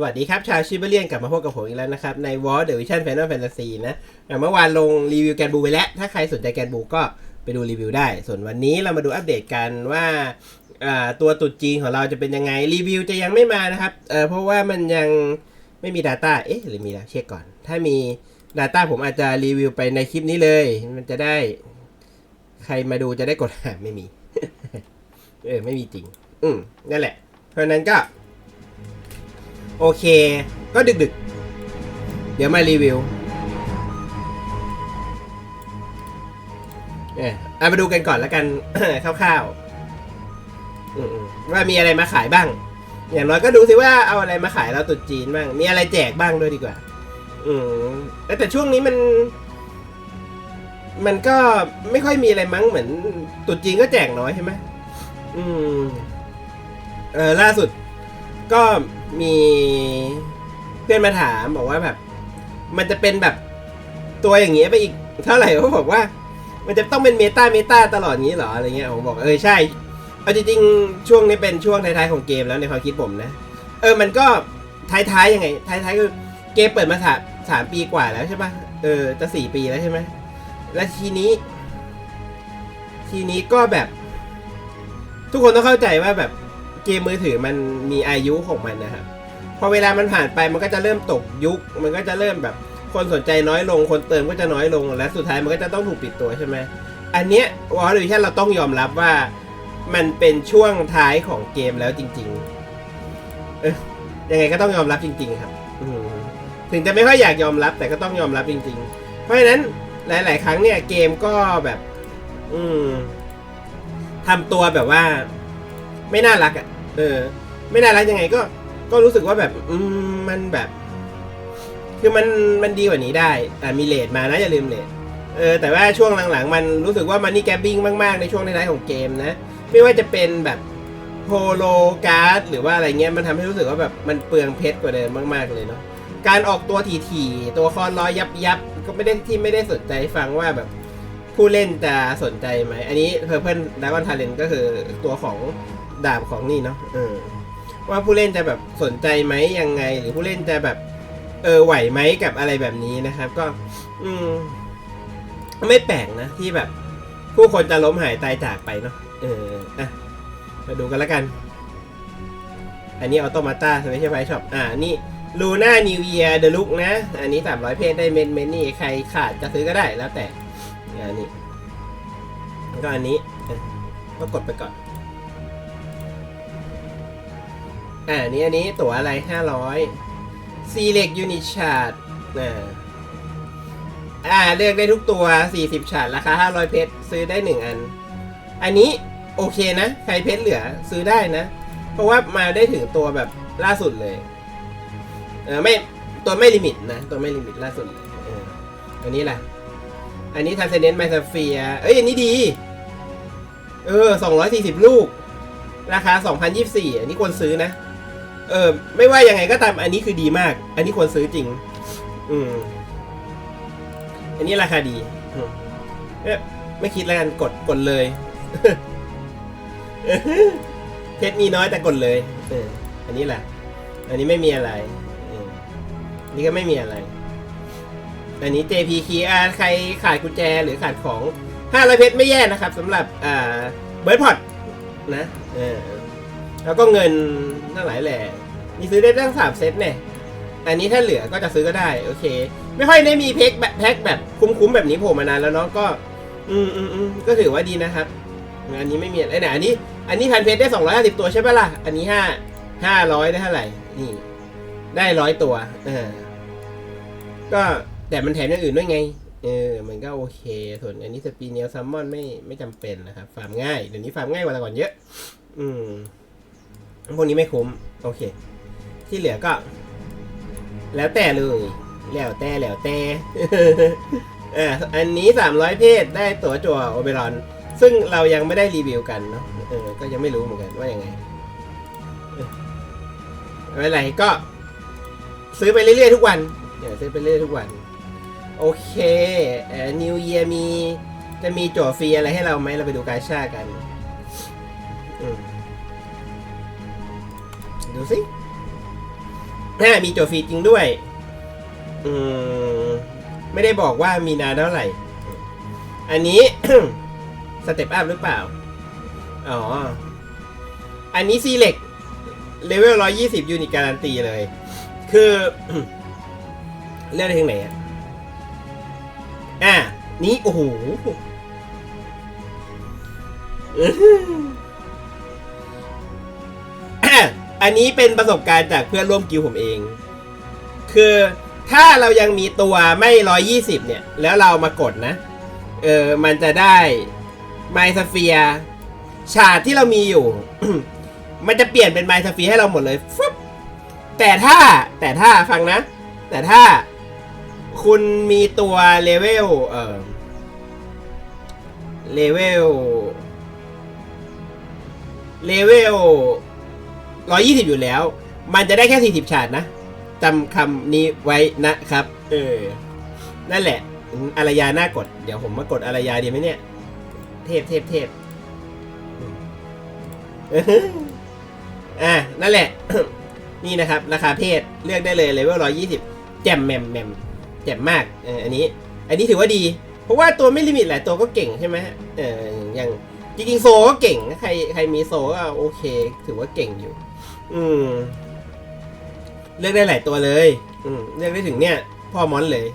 สวัสดีครับ ชาวชิบเลียนกลับมาพบกับผมอีกแล้วนะครับ ใน War The Vision Final Fantasy นะอย่เมื่อวานลงรีวิวแกนบูไปแล้ว ถ้าใครสนใจแกนบูก็ไปดูรีวิวได้ ส่วนวันนี้เรามาดูอัปเดตกันว่าตัวตุดจีนของเราจะเป็นยังไงรีวิวจะยังไม่มานะครับเเพราะว่ามันยังไม่มี Data เอ๊ะหรือมีแล้วเช็คก่อน ถ้ามี Data ผมอาจจะรีวิวไปในคลิปนี้เลย มันจะได้ ใครมาดูจะได้กดหาไม่มี เออไม่มีจริง อืมนั่นแหละ เพราะนั้นก็ โอเค ก็ดึกดึกๆ เดี๋ยวมารีวิวเออเอามาดูกันก่อนแล้วกัน คร่าวๆว่ามีอะไรมาขายบ้าง อย่างน้อยก็ดูสิว่าเอาอะไรมาขายเราตุดจีนบ้าง มีอะไรแจกบ้างด้วยดีกว่า อืมแต่ช่วงนี้มัน มันก็ไม่ค่อยมีอะไรมั้งเหมือนตุดจีนก็แจกน้อยใช่ไหมอืม เออล่าสุด ก็มีเพื่อนมาถามบอกว่าแบบ มันจะเป็นแบบตัวอย่างเงี้ยไปอีกเท่าไหร่เขาบอกว่า มันจะต้องเป็นเมตาเมตาตลอดงี้เหรออะไรเงี้ยผมบอกเออใช่เอาจริงๆช่วงนี้เป็นช่วงท้ายๆของเกมแล้วในความคิดผมนะ เออมันก็ท้ายๆยังไง ท้ายๆคือเกมเปิดมาสามสามปีกว่าแล้วใช่ปะเออจะสี่ปีแล้วใช่ไหมแล้วทีนี้ ทีนี้ก็แบบ ทุกคนต้องเข้าใจว่าแบบ เกมมือถือมันมีอายุของมันนะครับพอเวลามันผ่านไปมันก็จะเริ่มตกยุค มันก็จะเริ่มแบบคนสนใจน้อยลง คนเติมก็จะน้อยลง และสุดท้ายมันก็จะต้องถูกปิดตัวใช่ไหมอันเนี้ยวอลดิชันเราต้องยอมรับว่ามันเป็นช่วงท้ายของเกมแล้วจริงๆเออยังไงก็ต้องยอมรับจริง ๆ ครับถึงจะไม่ค่อยอยากยอมรับแต่ก็ต้องยอมรับจริง ๆ เพราะฉะนั้นหลาย ๆ ครั้งเนี่ยเกมก็แบบ อืมทำตัวแบบว่า ไม่น่ารักอะ่ะ เออ ไม่น่ารักยังไงก็ ก็รู้สึกว่าแบบ อืมมันแบบ คือมันมันดีกว่านี้ได้ แต่มีเลทมานะอย่าลืมเลทเออแต่ว่าช่วงหลังๆ มันรู้สึกว่ามันนี่แกบิ้งมากๆ ในช่วงท้ายๆของเกมนะ ไม่ว่าจะเป็นแบบโฮโลการ์ดหรือว่าอะไรเงี้ยมันทำให้รู้สึกว่าแบบมันเปลืองเพชรกว่าเดิมมากๆเลยเนาะการออกตัวถี่ๆตัวคอนร้อยยับยับก็ไม่ได้ที่ไม่ได้สนใจฟังว่าแบบผู้เล่นจะสนใจไหม อันนี้เพอร์เพิลดากอนทาเลนก็คือตัวของ ดาบของนี่เนาะเออ ว่าผู้เล่นจะแบบสนใจไหมยังไง หรือผู้เล่นจะแบบ เออไหวไหมกับอะไรแบบนี้นะครับ ก็ อืม ไม่แปลกนะที่แบบ ผู้คนจะล้มหายตายจากไปเนาะเอออะมาดูกันแล้วกัน อันนี้ออโตมาตาไม่ใช่ไฟช็อปอ่านี่ลูน่านิวเยียเดลุกนะ อันนี้สามร้อยเพจได้เมนเมนนี่ใครขาดจะซื้อก็ได้แล้วแต่อันนี้แล้วก็อันนี้ก็กดไปก่อน อ่านนี้อันนี้ตั๋วอะไรห้าร้อยซีเล็กยูนิชาร์ดอ่าอ่าเลือกได้ทุกตัว 40ฉาดราคา 500 เพชรซื้อได้ 1 อัน อันนี้โอเคนะ ใครเพชรเหลือซื้อได้นะ เพราะว่ามาได้ถึงตัวแบบล่าสุดเลย เออไม่ตัวไม่ลิมิตนะ ตัวไม่ลิมิตล่าสุดเลยเอออันนี้ล่ะ อันนี้ทันเซเดนไมซาเฟียเอ้ย อันนี้ดี เออ 240 ลูก ราคา 2024 อันนี้ควรซื้อนะ เออไม่ว่ายังไงก็ตามอันนี้คือดีมาก อันนี้ควรซื้อจริง อืม อันนี้ราคาดีอืมเอไม่คิดแล้วกันกดกดเลยเพชรมีน้อยแต่กดเลยเอออันนี้แหละอันนี้ไม่มีอะไรออนี่ก็ไม่มีอะไร อันนี้ JP Key อ่าใครขาดกุญแจหรือขาดของ500เพชรไม่แย่นะครับสำหรับอ่าเบิร์ดพอตนะ เออ แล้วก็เงินทั้งหลายแหละนี่ซื้อได้ตั้งสามเซตเนี่ยอันนี้ถ้าเหลือก็จะซื้อก็ได้ โอเค ไม่ค่อยได้มีแพ็คแบบแพ็คแบบคุ้มๆแบบนี้โผล่มานานแล้วเนาะก็ อืมอืมอืมก็ถือว่าดีนะครับอันนี้ไม่มีอะไรไหนอันนี้ อันนี้พันเพชรได้สองร้อยห้าสิบตัวใช่ปะล่ะอันนี้ห้าห้าร้อยได้เท่าไหร่นี่ ได้ร้อยตัว เออ ก็แต่มันแถมอย่างอื่นด้วยไง เออ มันก็โอเค ส่วนอันนี้สปีเนียลซัมมอนไม่ไม่จำเป็นนะครับ ฟาร์มง่าย เดี๋ยวนี้ฟาร์มง่ายกว่าแต่ก่อนเยอะ อืม พวกนี้ไม่คุ้ม โอเค ที่เหลือก็ แล้วแต่เลย แล้วแต่แล้วแต่อ่าอันนี้สามร้อยเพศได้ตั๋วจั่วโอเบรอน ซึ่งเรายังไม่ได้รีวิวกันเนาะเออก็ยังไม่รู้เหมือนกันว่ายังไงเออไม่เป็นไรก็ ซื้อไปเรื่อยๆทุกวันเดี๋ยวซื้อไปเรื่อยๆทุกวัน โอเคเอ่อนิวเยียมีจะมีจั่วฟรีอะไรให้เราไหมเราไปดูกาชากัน ดูสิน่ามีโจทย์ฟรีจริงด้วย อืม ไม่ได้บอกว่ามีนานเท่าไหร่ อันนี้ สเต็ปอัพหรือเปล่า อ๋อ อันนี้ซีเล็กเลเวลร้อยี่สิบยูนิตการันตีเลย คือเลือกได้ถึงไหนอะ อะ นี้ โอ้โห อันนี้เป็นประสบการณ์จากเพื่อนร่วมกิวผมเอง คือถ้าเรายังมีตัวไม่ร้อยยี่สิบเนี่ย แล้วเรามากดนะ เออ มันจะได้ไมสเฟียฉาดที่เรามีอยู่ มันจะเปลี่ยนเป็นไมสเฟียให้เราหมดเลยฟึบแต่ถ้าแต่ถ้าฟังนะ แต่ถ้าคุณมีตัวเลเวลเออเลเวลเลเวล ร้อยี่สิบอยู่แล้ว มันจะได้แค่สี่สิบฉาดนะจำคำนี้ไว้นะครับ เออ นั่นแหละอารยาหน่ากด เดี๋ยวผมมากดอารยาดีไหมเนี่ย เทพเทพเทพอืมอะนั่นแหละ นี่นะครับ ราคาเพศเลือกได้เลยเลเวลร้อยี่สิบแจ่มแหมมแหมมแจ่มมากเอออันนี้ อันนี้ถือว่าดี เพราะว่าตัวไม่ลิมิตหลายตัวก็เก่งใช่ไหมฮะเอออย่างจริงๆโซก็เก่ง ใครใครมีโซก็โอเค ถือว่าเก่งอยู่ อืมเลือกได้หลายตัวเลย อืมเลือกได้ถึงเนี่ย พ่อมอนเลย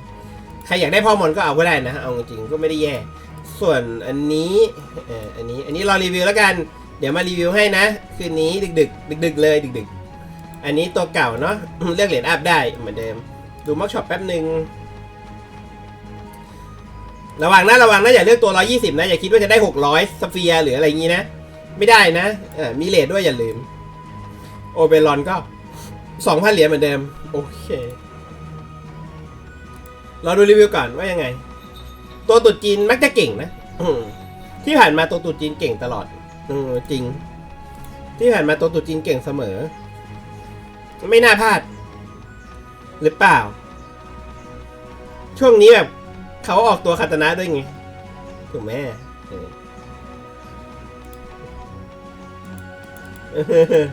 ใครอยากได้พ่อมอนก็เอาก็ได้นะ เอาจริงก็ไม่ได้แย่ ส่วนอันนี้เอออันนี้ อันนี้รอรีวิวแล้วกัน เดี๋ยวมารีวิวให้นะ คืนนี้ดึกดึกดึกดึกๆเลยดึกดึกๆอันนี้ตัวเก่าเนาะ เลือกเหรียญอัพได้เหมือนเดิม ดูม็อกช็อปแป๊บหนึ่งระวังนะระวังนะอย่าเลือกตัว 120 นะ อย่าคิดว่าจะได้ 600 สเฟียร์หรืออะไรอย่างนี้นะ ไม่ได้นะเออมีเลทด้วยอย่าลืม โอเบรอนก็2,000เหรียญเหมือนเดิม โอเค เราดูรีวิวก่อนว่ายังไง ตัวตุดจีนมักจะเก่งนะที่ผ่านมาตัวตุดจีนเก่งตลอดอืจริง ที่ผ่านมาตัวตุดจีนเก่งเสมอ ไม่น่าพลาด หรือเปล่า ช่วงนี้แบบเขาออกตัวคาตานะด้วยไง ถูกไหมเออ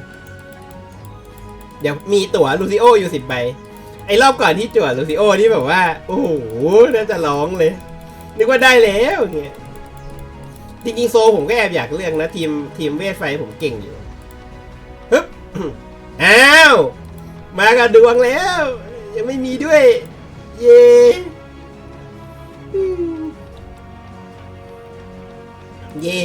เดี๋ยวมีตั๋วลูซิโออยู่สิบใบ ไอ้รอบก่อนที่จั่วลูซิโอที่แบบว่า โอ้โห น่าจะร้องเลย นึกว่าได้แล้วเนี่ยจริงๆโซผมก็แอบอยากเลือกนะ ทีมทีมเวทไฟผมเก่งอยู่ฮึบอ้าว มากับดวงแล้ว ยังไม่มีด้วย เย่เย่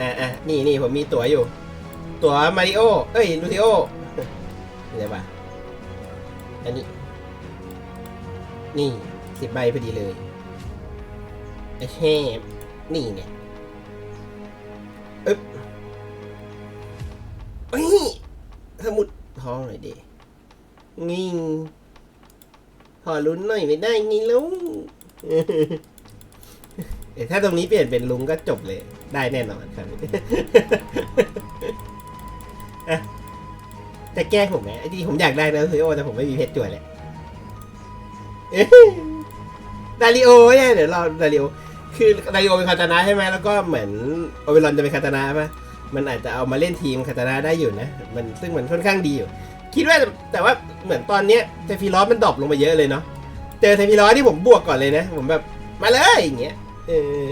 อะอะนี่นี่ผมมีตั๋วอยู่ ตั๋วมาริโอเอ้ยลูซิโอเดี๋ยวะอันนี้ นี่สิบใบพอดีเลยไอ้แช่นี่เนี่ยอึ๊บเอ้ยสมุดทองหน่อยดิงิงพอลุ้นหน่อยไม่ได้ไงลุงเอ้ยถ้าตรงนี้เปลี่ยนเป็นลุงก็จบเลย ได้แน่นอนครับอะจะแกล้งผมไหมไอ้ที่ผมอยากได้นะซูโอแต่ผมไม่มีเพชรจวยแหละเอ้ยดาริโอเนี่ยเดี๋ยวรอดาริโอคือดาริโอเป็นคาตานะใช่ไหมแล้วก็เหมือนโอเวรอนจะเป็นคาตานะป่ะมันอาจจะเอามาเล่นทีมคาตานะได้อยู่นะมันซึ่งมันค่อนข้างดีอยู่ คิดว่าแต่ว่าเหมือนตอนเนี้ยเทฟิลอสมันดรอปลงมาเยอะเลยเนาะเจอเทฟิลอสที่ผมบวกก่อนเลยนะ ผมแบบมาเลยอย่างเงี้ยเออ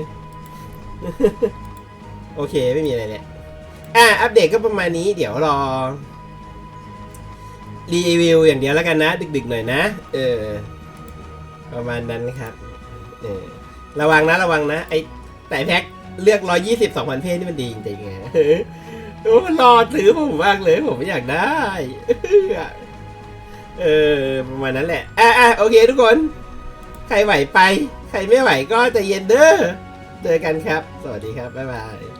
โอเคไม่มีอะไรแหละอะอัปเดตก็ประมาณนี้เดี๋ยวรอ รีวิวอย่างเดียวแล้วกันนะ ดึกๆหน่อยนะ เออ ประมาณนั้นนะครับ เออ ระวังนะระวังนะ ไอ้แต่แพ็คเลือกร้อยี่สิบสองพันเพศนี่มันดีจริงๆไงโอ้รอถือผมมากเลยผมไม่อยากได้ เออ ประมาณนั้นแหละ อะอะโอเคทุกคน ใครไหวไป ใครไม่ไหวก็ใจะเย็นเด้อเจอกันครับ สวัสดีครับ บ๊ายบาย